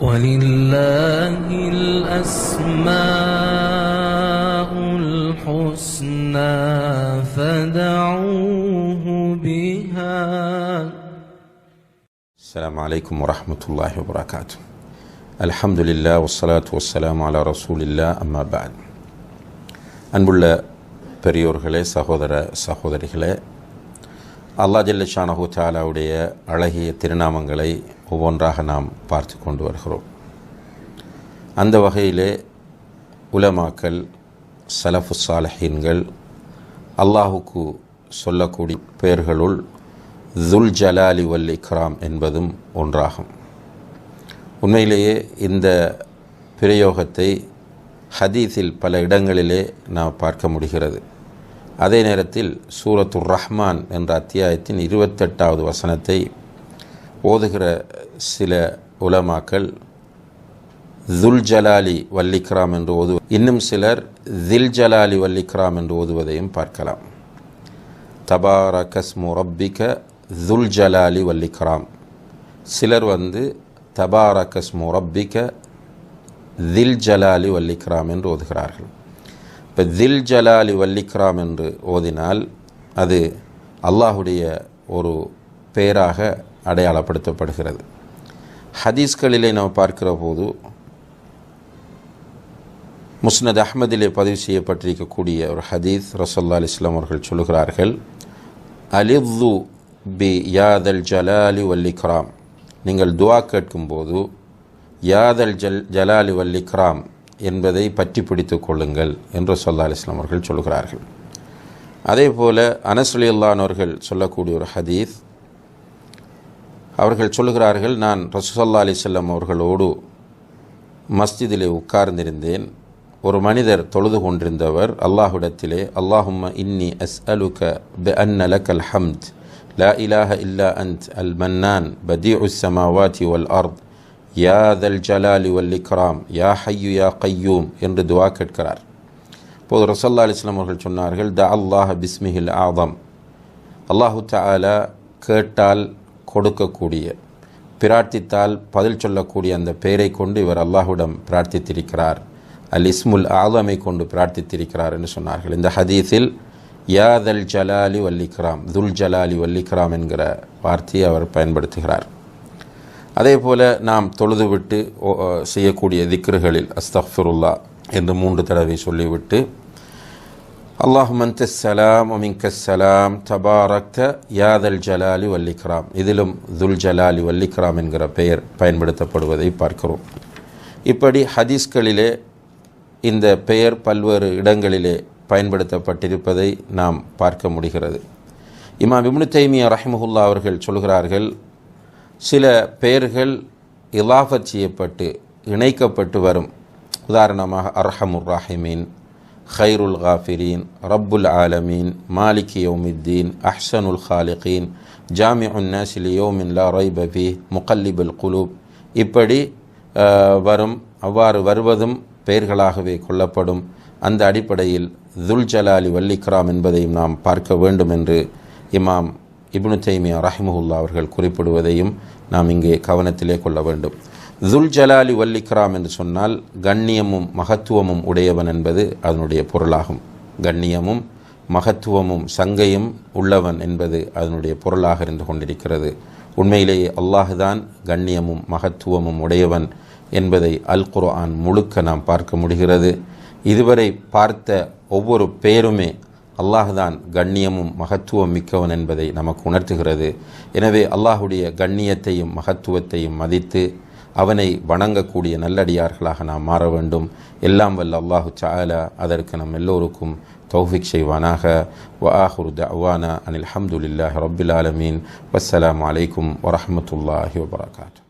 ولله الأسماء الحسنى فدعوه بها السلام عليكم ورحمة الله وبركاته الحمد لله والصلاة والسلام على رسول الله أما بعد அன்புள்ள பெரியோர்களே சகோதர சகோதரிகளே அல்லா ஜல்லஷானஹு சாலாவுடைய அழகிய திருநாமங்களை ஒவ்வொன்றாக நாம் பார்த்து கொண்டு வருகிறோம். அந்த வகையிலே உலமாக்கல் சலஃபு சாலஹீன்கள் அல்லாஹுக்கு சொல்லக்கூடிய பெயர்களுள் துல் ஜலாலி வல் இக்ராம் என்பதும் ஒன்றாகும். உண்மையிலேயே இந்த பிரயோகத்தை ஹதீஸில் பல இடங்களிலே நாம் பார்க்க முடிகிறது. அதே நேரத்தில் சூரத்துர் ரஹ்மான் என்ற அத்தியாயத்தின் இருபத்தெட்டாவது வசனத்தை ஓதுகிற சில உலமாக்கள் துல் ஜலாலி வல்லிக்ராம் என்று ஓது இன்னும் சிலர் தில் ஜலாலி வல்லிக்ராம் என்று ஓதுவதையும் பார்க்கலாம். தபார கஸ்மு ரப்பிக்க துல் ஜலாலி வல்லிக்ராம். சிலர் வந்து தபார கஸ்மு தில் ஜலாலி வல்லிக்ராம் என்று ஓதுகிறார்கள். இப்போ தில் ஜலாலி வல்லிக்ராம் என்று ஓதினால் அது அல்லாஹுடைய ஒரு பெயராக அடையாளப்படுத்தப்படுகிறது. ஹதீஸ்களிலே நாம் பார்க்கிற போது முஸ்னத் அஹ்மதிலே பதிவு செய்யப்பட்டிருக்கக்கூடிய ஒரு ஹதீஸ் ரசல்லா அலிஸ்லாம் அவர்கள் சொல்கிறார்கள் அலிது பி யாதல் ஜலாலி வல்லிக்ராம் நீங்கள் துவா கேட்கும்போது யாதல் ஜல் ஜலாலி வல்லிக்ராம் என்பதை பற்றி பிடித்து கொள்ளுங்கள் என்று சொல்லா அலிஸ்லாம் அவர்கள் சொல்கிறார்கள் அதே போல அனசுலி அல்லானவர்கள் சொல்லக்கூடிய ஒரு ஹதீஸ் அவர்கள் சொல்லுகிறார்கள் நான் ரசூசல்லா அலிசல்லம் அவர்களோடு மஸ்ஜிதிலே உட்கார்ந்திருந்தேன். ஒரு மனிதர் தொழுது கொண்டிருந்தவர் அல்லாஹுடத்திலே அல்லாஹும்ம இன்னி அஸ் அலுக ப அன்னலக் அல் ஹம்த் லா இலாஹ இல்லா அந்த் அல் மன்னான் பதி உஸ் சமாவாதி வல் அர்த் யா தல் ஜலாலி வல் இக்ராம் யா ஹையு யா கையூம் என்று துவா கேட்கிறார். இப்போது ரசல்லா அலிஸ்லாம் அவர்கள் சொன்னார்கள் த அல்லாஹ் பிஸ்மிஹில் ஆதம் அல்லாஹு தாலா கேட்டால் கொடுக்கக்கூடிய பிரார்த்தித்தால் பதில் சொல்லக்கூடிய அந்த பெயரை கொண்டு இவர் அல்லாஹுடம் பிரார்த்தித்திருக்கிறார். அல் இஸ்முல் ஆதமை கொண்டு பிரார்த்தித்திருக்கிறார் என்று சொன்னார்கள். இந்த ஹதீஸில் யா தல் ஜலாலி வல்லிக்ராம் துல் ஜலாலி வல்லிக்ராம் என்கிற வார்த்தையை அவர் பயன்படுத்துகிறார். அதே போல் நாம் தொழுதுவிட்டு செய்யக்கூடிய திக்ருகளில் அஸ்தஃபுருல்லா என்று மூன்று தடவை சொல்லிவிட்டு அல்லாஹும் சலாம் அமிங்கலாம் தபாரக்த யாதல் ஜலாலி வல்லிக்ராம் இதிலும் துல் ஜலாலி வல்லிக்ராம் என்கிற பெயர் பயன்படுத்தப்படுவதை பார்க்கிறோம். இப்படி ஹதீஸ்களிலே இந்த பெயர் பல்வேறு இடங்களிலே பயன்படுத்தப்பட்டிருப்பதை நாம் பார்க்க முடிகிறது. இமாம் இப்னு தைமியா ரஹிமஹுல்லா அவர்கள் சொல்கிறார்கள் சில பெயர்கள் இலாஃபத் செய்யப்பட்டு இணைக்கப்பட்டு வரும். உதாரணமாக அர்ஹமுர் ராஹிமீன் ஹைருல் காஃபிரீன் ரப்புல் ஆலமீன் மாலிக் யோமித்தீன் அஹ்சனுல் ஹாலிகீன் ஜாமி உன்னாசில் யோமின் லா ரைபபி முகல்லிபுல் குலூப் இப்படி வரும் அவ்வாறு வருவதும் பெயர்களாகவே கொள்ளப்படும் அந்த அடிப்படையில் துல் ஜலாலி வல்லிக்ராம் என்பதையும் நாம் பார்க்க வேண்டும் என்று இமாம் இப்னு தைமியா ரஹிமஹுல்லா அவர்கள் குறிப்பிடுவதையும் நாம் இங்கே கவனத்திலே கொள்ள வேண்டும். துல் ஜலாலி வல்லிக்ராம் என்று சொன்னால் கண்ணியமும் மகத்துவமும் உடையவன் என்பது அதனுடைய பொருளாகும். கண்ணியமும் மகத்துவமும் சங்கையும் உள்ளவன் என்பது அதனுடைய பொருளாக இருந்து கொண்டிருக்கிறது. உண்மையிலேயே அல்லாஹுதான் கண்ணியமும் மகத்துவமும் உடையவன் என்பதை அல் குர்ஆன் முழுக்க நாம் பார்க்க முடிகிறது. இதுவரை பார்த்த ஒவ்வொரு பேருமே அல்லாஹ்தான் கண்ணியமும் மகத்துவம் மிக்கவன் என்பதை நமக்கு உணர்த்துகிறது. எனவே அல்லாஹுடைய கண்ணியத்தையும் மகத்துவத்தையும் மதித்து அவனை வணங்கக்கூடிய நல்லடியார்களாக நாம் மாற வேண்டும். எல்லாம் வல்ல அல்லாஹு சாலா அதற்கு நம் எல்லோருக்கும் தௌஃபிக் செய்வானாக. வ ஆஹுரு தவானா அனில் அஹமதுல்லாஹ் ரபில் ஆலமீன். வஸ்ஸலாம் அலைக்கும் வரமத்துல்லாஹி வபரகாத்து